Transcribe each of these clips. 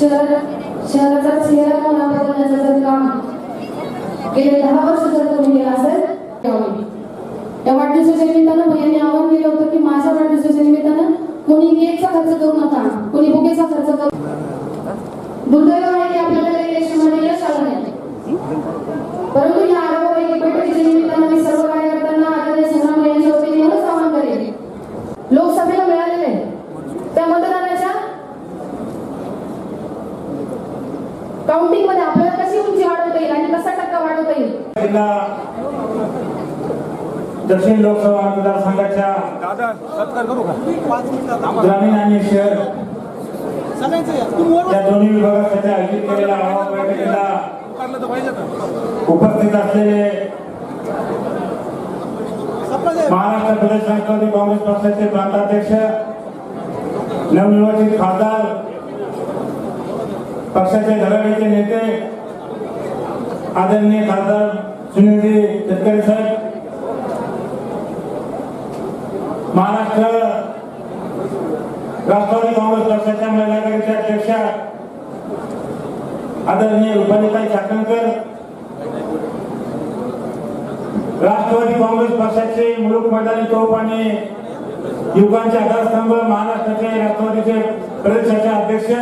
शहर शहराचा चेहरा मोहरा बदलण्याचं जर काम गेले दहा वर्ष जर तुम्ही केलं असेल त्या वाढदिवसाच्या निमित्तानं भैयांनी आव्हान केलं होतं की माझ्या वाढदिवसाच्या निमित्तानं कोणी केकचा खर्च करू नका कोणी बुकेचा खर्च करू दुर्दैव आहे की आपल्याला इलेक्शनमध्ये यश आलं नाही. परंतु या आरोग्य बैठकीच्या निमित्तानं मी सर्व जिल्हा दक्षिण लोकसभा मतदारसंघाच्या ग्रामीण आणि शहर या. दोन्ही विभागासाठी आयोजित केलेल्या आढावा बैठकीला उपस्थित असलेले महाराष्ट्र प्रदेश राष्ट्रवादी काँग्रेस पक्षाचे प्रांताध्यक्ष नवनिर्वाचित खासदार पक्षाचे धडाडीचे नेते आदरणीय खासदार सुनीलजी तटकरे साहेब महाराष्ट्र राष्ट्रवादी काँग्रेस पक्षाच्या महिला आघाडीच्या अध्यक्षा आदरणीय रुपालीताई चाकणकर राष्ट्रवादी काँग्रेस पक्षाचे मुलुक मैदानी चौप आणि युवकांचे आधारस्तंभ महाराष्ट्राचे राष्ट्रवादीचे प्रदेशाचे अध्यक्ष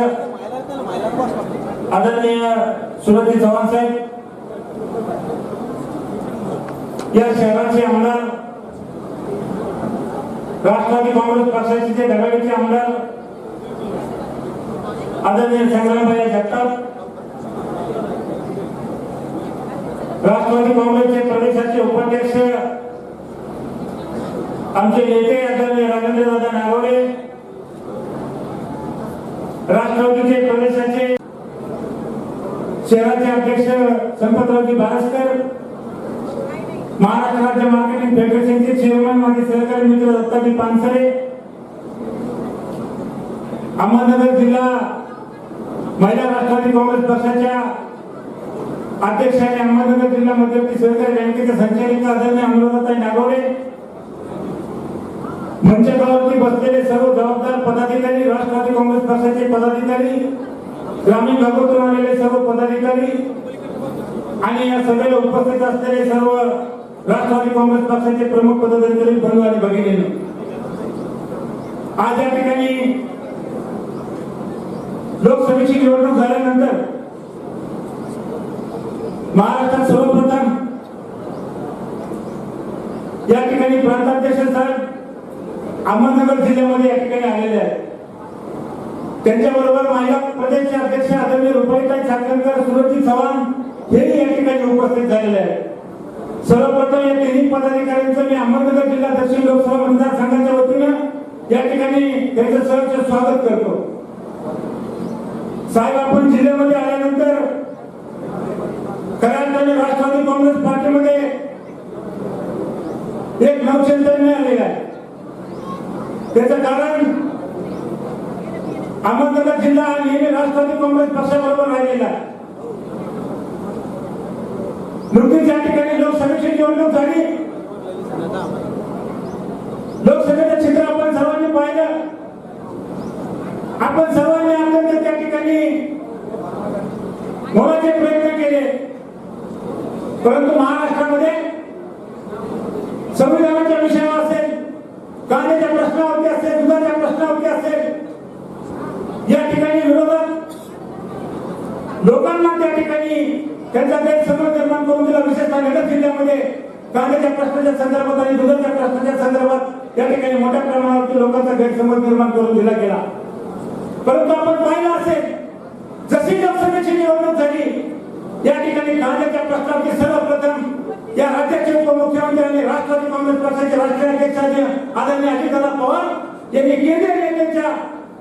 आदरणीय सुरजी चव्हाण साहेब या शहराचे आमदार राष्ट्रवादी काँग्रेस पक्षाचे जे धडाडीचे आमदार आदरणीय संग्रामभाई जगताप राष्ट्रवादी काँग्रेसचे प्रदेशाचे उपाध्यक्ष आमचे नेते आदरणीय राजेंद्रदादा नागवडे राष्ट्रवादीचे प्रदेशाचे शहराचे अध्यक्ष संपतरावजी बारसकर महाराष्ट्र राज्य मार्केटिंग फेडरेशनचे चेअरमॅन माझे सहकारी मित्र दत्ताजी पानसरे अहमदनगर जिल्हा महिला राष्ट्रवादी काँग्रेस पक्षाच्या अध्यक्ष आणि अहमदनगर जिल्हा मध्यवर्ती सहकारी बँकेचे संचालिक आदरणीय अनुराधाताई नागवडे मंचकावरती बसलेले सर्व जबाबदार पदाधिकारी राष्ट्रवादी काँग्रेस पक्षाचे पदाधिकारी ग्रामीण भागातून आलेले सर्व पदाधिकारी आणि या सभेला उपस्थित असलेले सर्व राष्ट्रवादी काँग्रेस पक्षाचे प्रमुख पदाधिकारी बनू आणि भगिनीनं आज या ठिकाणी लोकसभेची निवडणूक झाल्यानंतर महाराष्ट्रात सर्वप्रथम या ठिकाणी प्रांताध्यक्ष साहेब अहमदनगर जिल्ह्यामध्ये या ठिकाणी आलेले आहेत. त्यांच्याबरोबर महिला प्रदेशचे अध्यक्ष आदरणीय रुपाईताई चाकणकर सुरजी चव्हाण हेही या ठिकाणी उपस्थित झालेले आहेत. सर्वप्रथम या तिन्ही पदाधिकाऱ्यांचं मी अहमदनगर जिल्हा दक्षिण लोकसभा मतदारसंघाच्या वतीनं या ठिकाणी त्यांचं सहर्ष स्वागत करतो. साहेब आपण जिल्ह्यामध्ये आल्यानंतर खऱ्या राष्ट्रवादी काँग्रेस पार्टीमध्ये एक नवचैतन्य आलेलं आहे. त्याचं कारण अहमदनगर जिल्हा हा नेहमी राष्ट्रवादी काँग्रेस पक्षाबरोबर राहिलेला आहे. नुकतीच या ठिकाणी लोकसभेची निवडणूक झाली लोकसभेचं चित्र आपण सर्वांनी पाहिलं. आपण सर्वांनी अत्यंत त्या ठिकाणी मोलाचे प्रयत्न केले. परंतु महाराष्ट्रामध्ये संविधानाच्या विषयावर असेल कांद्याच्या प्रश्नावरती असेल दुधाच्या प्रश्नावरती असेल या ठिकाणी विरोधात लोकांना त्या ठिकाणी त्यांचा गैरसमज निर्माण करून दिला विशेषतः नगर जिल्ह्यामध्ये. कांद्याच्या प्रश्नाच्या संदर्भात आणि दुधाच्या प्रश्नाच्या संदर्भात या ठिकाणी मोठ्या प्रमाणावरती लोकांचा गैरसमज निर्माण करून दिला गेला. परंतु आपण पाहिलं असेल जशी लोकसभेची निवडणूक झाली या ठिकाणी कांद्याच्या प्रश्नावरती सर्वप्रथम या राज्याचे उपमुख्यमंत्री आणि राष्ट्रवादी काँग्रेस पक्षाचे राष्ट्रीय अध्यक्ष आदरणीय अजितदादा पवार यांनी केंद्रीय नेत्यांच्या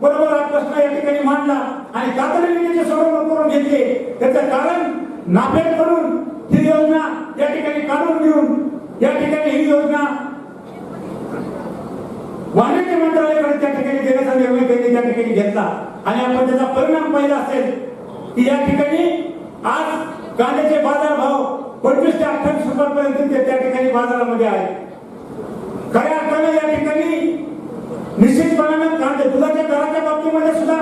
बरोबर हा प्रश्न या ठिकाणी मांडला आणि तातडीने त्याचे सोडवणूक करून घेतली. त्याचं कारण नाफेड करून ही योजना या ठिकाणी काढून घेऊन या ठिकाणी ही योजना वाणिज्य मंत्रालयाकडे त्या ठिकाणी देण्याचा निर्णय त्यांनी त्या ठिकाणी घेतला. आणि आपण त्याचा परिणाम पाहिला असेल की या ठिकाणी आज कांद्याचे बाजार भाव पंचवीस ते अठ्ठावीस रुपयापर्यंत ते त्या ठिकाणी बाजारामध्ये आहे. खऱ्या अर्थाने या ठिकाणी निश्चितपणानं कांदे दुधाच्या दराच्या बाबतीमध्ये सुद्धा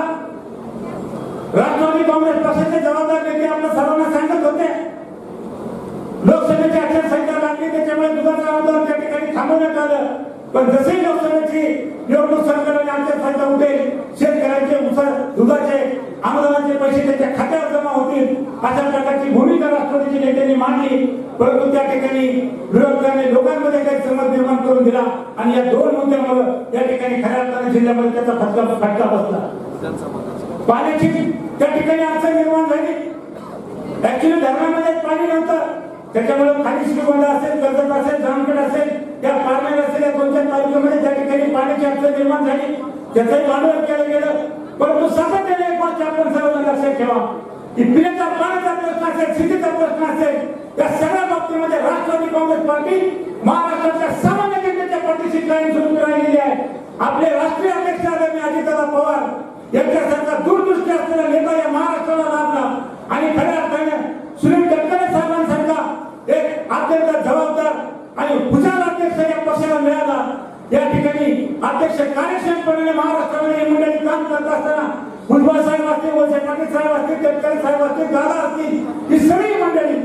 राष्ट्रवादी काँग्रेस पक्षाचे जबाबदार नेते आपल्या सर्वांना सांगत होते. लोकसभेची आचारसंहिता लागली त्याच्यामुळे दुधाचा आंदोलन त्या ठिकाणी थांबवण्यात आलं. पण जसे लोकसभेची निवडणूक सरकारने आचारसंहिता उठेल शेतकऱ्यांचे उसार दुधाचे आंदोलनाचे पैसे त्याच्या खात्यावर जमा होतील अशा प्रकारची भूमिका राष्ट्रवादीच्या नेत्यांनी मांडली. परंतु त्या ठिकाणी विरोधकांनी लोकांमध्ये काही समज निर्माण करून दिला आणि या दोन मुद्द्यामुळे या ठिकाणी खऱ्या अर्थाने जिल्ह्यामध्ये त्याचा फटका फटका बसला. पाण्याची त्या ठिकाणी अडचण निर्माण झाली. ऍक्च्युली धरणामध्ये पाणी नव्हतं. त्याच्यामुळे खाली श्रीगोंदा असेल कर्जत असेल जामखेड असेल या पारनेर असेल या दोन चार तालुक्यामध्ये त्या ठिकाणी पाण्याची अडचण निर्माण झाली. त्याचंही भांडवल केलं गेलं. परंतु सातत्याने एक गोष्ट आपण सर्वांना लक्षात ठेवा. की पिण्याचा पाण्याचा प्रश्न असेल शेतीचा प्रश्न असेल या सगळ्या बाबतीमध्ये राष्ट्रवादी काँग्रेस पार्टी महाराष्ट्राच्या सामान्य जनतेच्या पाठीशी सुरू राहिलेली आहे. आपले राष्ट्रीय अध्यक्ष आदरणीय अजितदादा पवार यांच्यासारखा दूरदृष्टी असलेला नेता या महाराष्ट्राला लाभला. आणि खऱ्या अर्थाने सुनील तटकरे साहेबांसारखा एक अत्यंत जबाबदार आणि हुशार अध्यक्ष या पक्षाला मिळाला. या ठिकाणी अध्यक्ष कार्यक्षमपणे महाराष्ट्रामध्ये हे मंडळी काम करत असताना भुजबळ साहेब असतील वळसे पाटील साहेब असतील तटकरे साहेब असतील दादा असतील ही सगळी मंडळी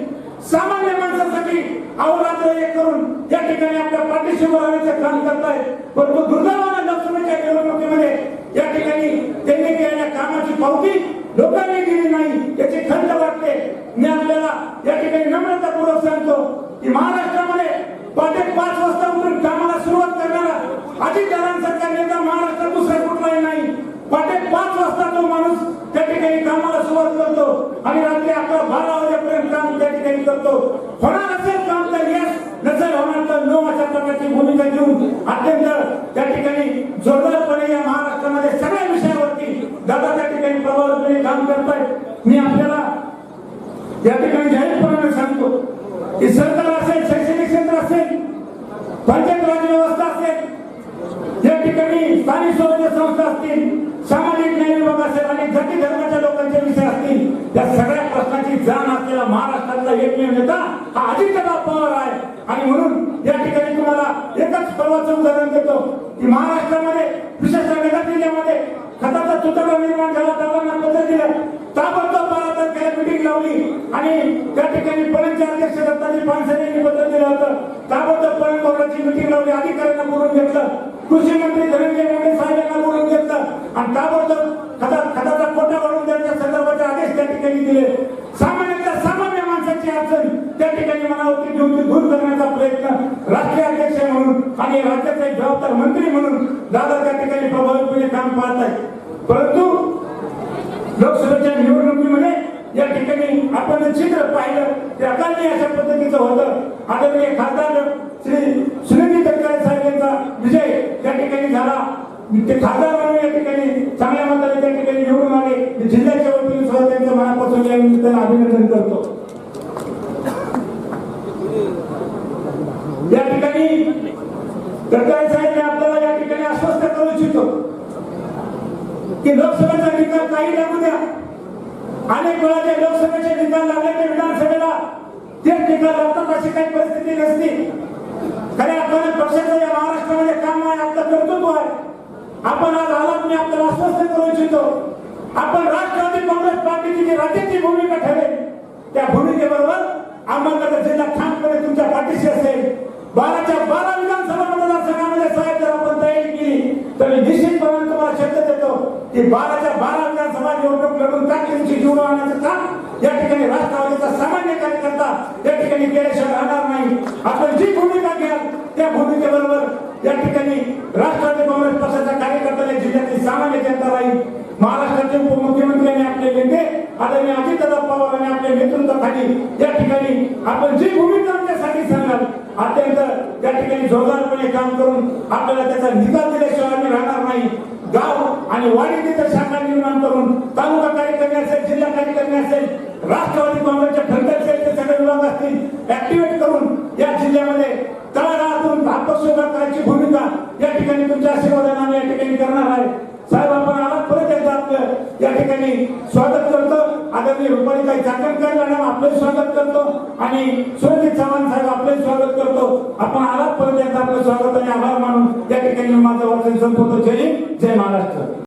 सामान्य माणसासाठी अहोरात्र एक करून या ठिकाणी आपल्या पाठीशी उभं काम करतायत. परंतु दुर्दैवाने लोकसभेच्या निवडणुकीमध्ये या ठिकाणी त्यांनी केलेल्या कामाची पावती लोकांनी दिली नाही याची खंत वाटते. मी आपल्याला या ठिकाणी नम्रतापूर्वक सांगतो की महाराष्ट्रामध्ये पाटे पाच वाजता उठून कामाला सुरुवात करणारा अजितदारांसारखा नेता महाराष्ट्रात दुसरा कुठलाही नाही. पाटे पाच वाजता तो माणूस त्या ठिकाणी कामाला सुरुवात करतो आणि रात्री अकरा बारा वाजेपर्यंत काम त्या ठिकाणी करतो. होणार असेल काम तर येस नसेल होणार तर नो अशा प्रकारची भूमिका घेऊन अत्यंत त्या ठिकाणी जोरदार या महाराष्ट्रामध्ये सगळ्या विषयावरती दादा त्या ठिकाणी प्रभावीपणे काम करतायत मी आपल्याला या ठिकाणी जाहीरपणाने सांगतो की सरकार असेल शैक्षणिक क्षेत्र असेल पंचायत राज व्यवस्था असेल या ठिकाणी स्थानिक स्वराज्य संस्था असतील सामाजिक न्याय विभाग असेल आणि जाती धर्माच्या लोकांचे विषय असतील त्या सगळ्या प्रश्नाची जाण असलेला महाराष्ट्रातला एकमेव नेता हा अजितदा पवार आहे. आणि म्हणून या ठिकाणी तुम्हाला एकच पर्वाचं उदाहरण देतो की महाराष्ट्रामध्ये विशेषतः नगर जिल्ह्यामध्ये खताचा तुतडा निर्माण झाला दादांना पत्र दिलं. ताबडतोब बारा तारखेला मिटिंग लावली आणि त्या ठिकाणी पणनचे अध्यक्ष दत्ताजी पानसरे यांनी पत्र दिलं होतं. ताबडतोब पणन बोर्डाची मिटिंग लावली अधिकाऱ्यांना बोलून घेतलं. कृषी मंत्री धनंजय मुंडे साहेब यांना बोलून घेतलं. आणि ताबडतोब खता खताचा कोटा वाढवून देण्याच्या संदर्भाचे आदेश त्या ठिकाणी दिले. सामान्यतः सामान्य माणसाची अडचण त्या ठिकाणी मनावरती घेऊन दूर करण्याचा प्रयत्न. राष्ट्रीय अध्यक्ष म्हणून आणि राज्याचा एक जबाबदार मंत्री म्हणून दादा त्या ठिकाणी प्रभावीपणे काम पाहत आहेत परंतु लोकसभेच्या निवडणुकीमध्ये या ठिकाणी आपण चित्र पाहिलं ते अकाली अशा पद्धतीचं होतं. आदरणीय खासदार श्री सुनील तटकरे साहेब यांचा विजय त्या ठिकाणी झाला ते खासदार म्हणून या ठिकाणी चांगल्या मताने त्या ठिकाणी निवडून आले. मी जिल्ह्याच्या वतीने सुद्धा त्यांचं मनापासून या निमित्तानं अभिनंदन करतो. या ठिकाणी तटकरे साहेब मी आपल्याला या ठिकाणी आश्वस्त करू इच्छितो की लोकसभेचा निकाल काही लागू द्या. अनेक वेळा लोकसभेचे निकाल लागले ते विधानसभेला तेच निकाल लागतात अशी काही परिस्थिती नसती. खरे आपल्याला पक्षाचं या महाराष्ट्रामध्ये काम आहे आपलं कर्तृत्व आहे. आपण आज आलात मी आपल्याला आश्वस्त करू इच्छितो. आपण राष्ट्रवादी काँग्रेस पार्टीची जी राज्याची भूमिका ठरेल त्या भूमिकेबरोबर अहमदनगर जिल्हा ठामपणे तुमच्या पाठीशी असेल. बाराच्या बारा विधानसभा मतदारसंघामध्ये साहेब जर आपण तयारी केली तर मी निश्चितपणे तुम्हाला शब्द देतो की बाराच्या बारा विधानसभा निवडणूक लढून तुमची जिवढ आणण्याचं काम. या ठिकाणी राष्ट्रवादीचा सामान्य कार्यकर्ता या ठिकाणी केल्याशिवाय राहणार नाही. आपण जी भूमिका घ्याल त्या भूमिकेबरोबर या ठिकाणी राष्ट्रवादी काँग्रेस पक्षाच्या कार्यकर्त्याने जिल्ह्यातील सामान्य जनता राहील. महाराष्ट्राचे उपमुख्यमंत्री आणि आपले नेते आदरणीय अजितदादा पवार आणि आपल्या नेतृत्वाखाली या ठिकाणी आपण जी भूमिका आमच्यासाठी सांगाल अत्यंत त्या ठिकाणी जोरदारपणे काम करून आपल्याला त्याचा निकाल दिल्याशिवाय आम्ही राहणार नाही. गाव आणि वाडी शाखा निर्माण करून तालुका कार्यक्रमी असेल जिल्हा कार्यक्रमी असेल राष्ट्रवादी काँग्रेसच्या फ्रंटल सेलचे सगळे विभाग असतील ऍक्टिव्हेट करून या जिल्ह्यामध्ये तळागाळातून अपक्ष करायची भूमिका या ठिकाणी तुमच्या आशीर्वादाने आम्ही या ठिकाणी करणार आहे. साहेब आपण आलात परत एकदा आपलं या ठिकाणी स्वागत करतो. आदरणीय रुपालीताई चाकणकर मॅडम आपलं स्वागत करतो. आणि सुरजित चव्हाण साहेब आपलं स्वागत करतो. आपण आलात परत एकदा आपलं स्वागत आणि आभार मानून. या ठिकाणी माझं वाचन संपवतो. जय जय महाराष्ट्र.